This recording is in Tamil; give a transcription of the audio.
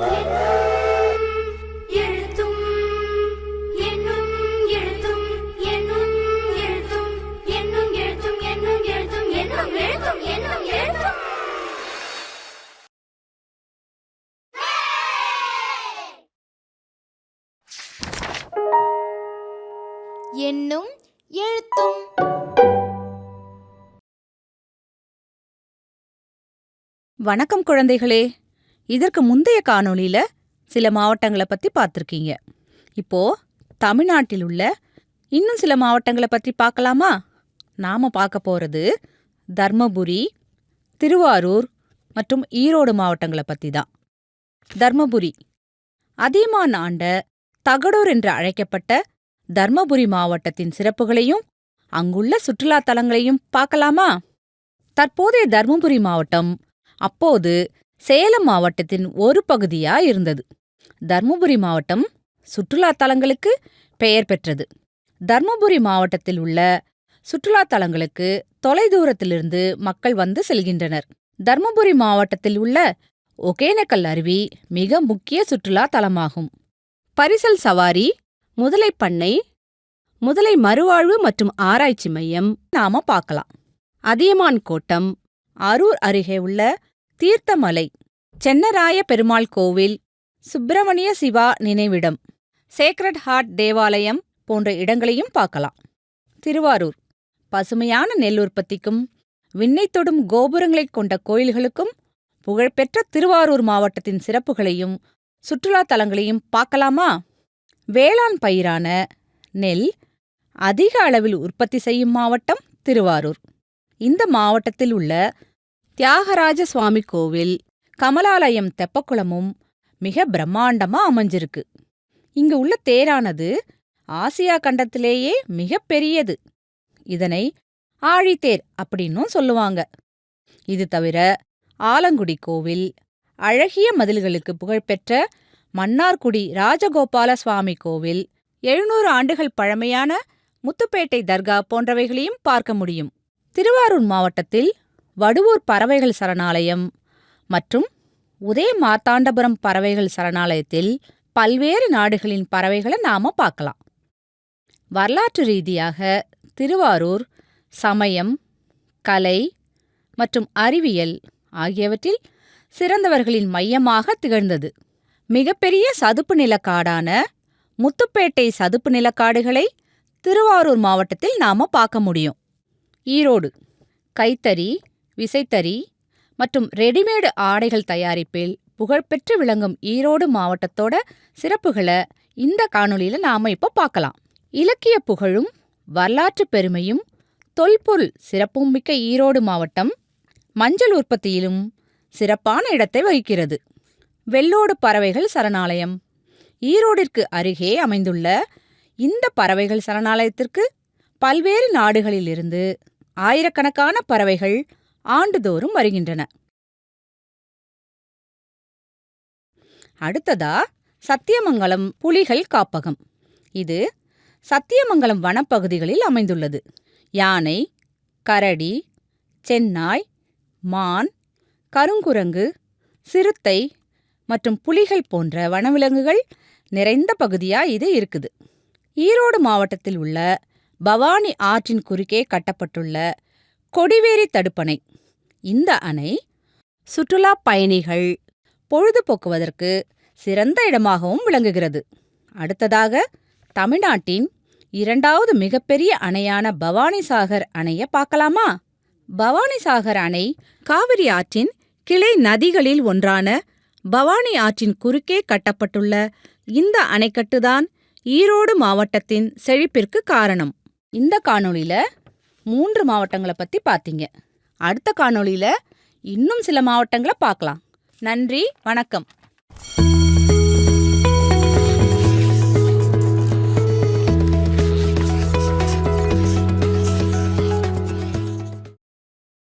என்னும் என்னும் எழுத்தும் வணக்கம் குழந்தைகளே. இதற்கு முந்தைய காணொளியில சில மாவட்டங்களை பத்தி பார்த்துருக்கீங்க. இப்போ தமிழ்நாட்டில் உள்ள இன்னும் சில மாவட்டங்களை பத்தி பார்க்கலாமா? நாம பார்க்க போறது தர்மபுரி திருவாரூர் மற்றும் ஈரோடு மாவட்டங்களை பத்தி தான். தர்மபுரி. அதியமான் ஆண்ட தகடூர் என்று அழைக்கப்பட்ட தர்மபுரி மாவட்டத்தின் சிறப்புகளையும் அங்குள்ள சுற்றுலா தலங்களையும் பார்க்கலாமா? தற்போதைய தர்மபுரி மாவட்டம் அப்போது சேலம் மாவட்டத்தின் ஒரு பகுதியா இருந்தது. தர்மபுரி மாவட்டம் சுற்றுலா தலங்களுக்கு பெயர் பெற்றது. தர்மபுரி மாவட்டத்தில் உள்ள சுற்றுலா தலங்களுக்கு தொலைதூரத்திலிருந்து மக்கள் வந்து செல்கின்றனர். தர்மபுரி மாவட்டத்தில் உள்ள ஒகேனக்கல் அருவி மிக முக்கிய சுற்றுலா தலமாகும். பரிசல் சவாரி முதலை பண்ணை முதலை மறுவாழ்வு மற்றும் ஆராய்ச்சி மையம் நாம பார்க்கலாம். அதியமான் கோட்டம் அரூர் அருகே உள்ள தீர்த்தமலை சென்னராய பெருமாள் கோவில் சுப்பிரமணிய சிவா நினைவிடம் சேக்ரட் ஹார்ட் தேவாலயம் போன்ற இடங்களையும் பார்க்கலாம். திருவாரூர் பசுமையான நெல் உற்பத்திக்கும் விண்ணை தொடும் கோபுரங்களைக் கொண்ட கோயில்களுக்கும் புகழ்பெற்ற திருவாரூர் மாவட்டத்தின் சிறப்புகளையும் சுற்றுலா தலங்களையும் பார்க்கலாமா? வேளாண் பயிரான நெல் அதிக அளவில் உற்பத்தி செய்யும் மாவட்டம் திருவாரூர். இந்த மாவட்டத்தில் உள்ள தியாகராஜ சுவாமி கோவில் கமலாலயம் தெப்பக்குளமும் மிக பிரம்மாண்டமா அமைஞ்சிருக்கு. இங்கு உள்ள தேரானது ஆசியா கண்டத்திலேயே மிக பெரியது. இதனை ஆழித்தேர் அப்படின்னும் சொல்லுவாங்க. இது தவிர ஆலங்குடி கோவில் அழகிய மதில்களுக்கு புகழ்பெற்ற மன்னார்குடி ராஜகோபால சுவாமி கோவில் எழுநூறு ஆண்டுகள் பழமையான முத்துப்பேட்டை தர்கா போன்றவைகளையும் பார்க்க முடியும். திருவாரூர் மாவட்டத்தில் வடுவூர் பறவைகள் சரணாலயம் மற்றும் உதய மார்த்தாண்டபுரம் பறவைகள் சரணாலயத்தில் பல்வேறு நாடுகளின் பறவைகளை நாம பார்க்கலாம். வரலாற்று ரீதியாக திருவாரூர் சமயம் கலை மற்றும் அறிவியல் ஆகியவற்றில் சிறந்தவர்களின் மையமாக திகழ்ந்தது. மிகப்பெரிய சதுப்பு நிலக்காடான முத்துப்பேட்டை சதுப்பு நிலக்காடுகளை திருவாரூர் மாவட்டத்தில் நாம பார்க்க முடியும். ஈரோடு கைத்தறி விசைத்தறி மற்றும் ரெடிமேடு ஆடைகள் தயாரிப்பில் புகழ்பெற்று விளங்கும் ஈரோடு மாவட்டத்தோட சிறப்புகளை இந்த காணொளியில நாம இப்போ பார்க்கலாம். இலக்கிய புகழும் வரலாற்று பெருமையும் தொல்பொருள் சிறப்பும் மிக்க ஈரோடு மாவட்டம் மஞ்சள் உற்பத்தியிலும் சிறப்பான இடத்தை வகிக்கிறது. வெள்ளோடு பறவைகள் சரணாலயம். ஈரோடிற்கு அருகே அமைந்துள்ள இந்த பறவைகள் சரணாலயத்திற்கு பல்வேறு நாடுகளிலிருந்து ஆயிரக்கணக்கான பறவைகள் ஆண்டுதோறும் வருகின்றன. அடுத்ததா சத்தியமங்கலம் புலிகள் காப்பகம். இது சத்தியமங்கலம் வனப்பகுதிகளில் அமைந்துள்ளது. யானை கரடி சென்னாய் மான் கருங்குரங்கு சிறுத்தை மற்றும் புலிகள் போன்ற வனவிலங்குகள் நிறைந்த பகுதியா இது இருக்குது. ஈரோடு மாவட்டத்தில் உள்ள பவானி ஆற்றின் குறுக்கே கட்டப்பட்டுள்ள கொடிவேரி தடுப்பணை. இந்த அணை சுற்றுலா பயணிகள் பொழுதுபோக்குவதற்கு சிறந்த இடமாகவும் விளங்குகிறது. அடுத்ததாக தமிழ்நாட்டின் இரண்டாவது மிகப்பெரிய அணையான பவானிசாகர் அணையை பார்க்கலாமா? பவானிசாகர் அணை காவிரி ஆற்றின் கிளை நதிகளில் ஒன்றான பவானி ஆற்றின் குறுக்கே கட்டப்பட்டுள்ள இந்த அணைக்கட்டுதான் ஈரோடு மாவட்டத்தின் செழிப்பிற்கு காரணம். இந்த காணொளியில மூன்று மாவட்டங்களை பத்தி பார்த்தீங்க. அடுத்த காணொளியில் இன்னும் சில மாவட்டங்களை பார்க்கலாம். நன்றி வணக்கம்.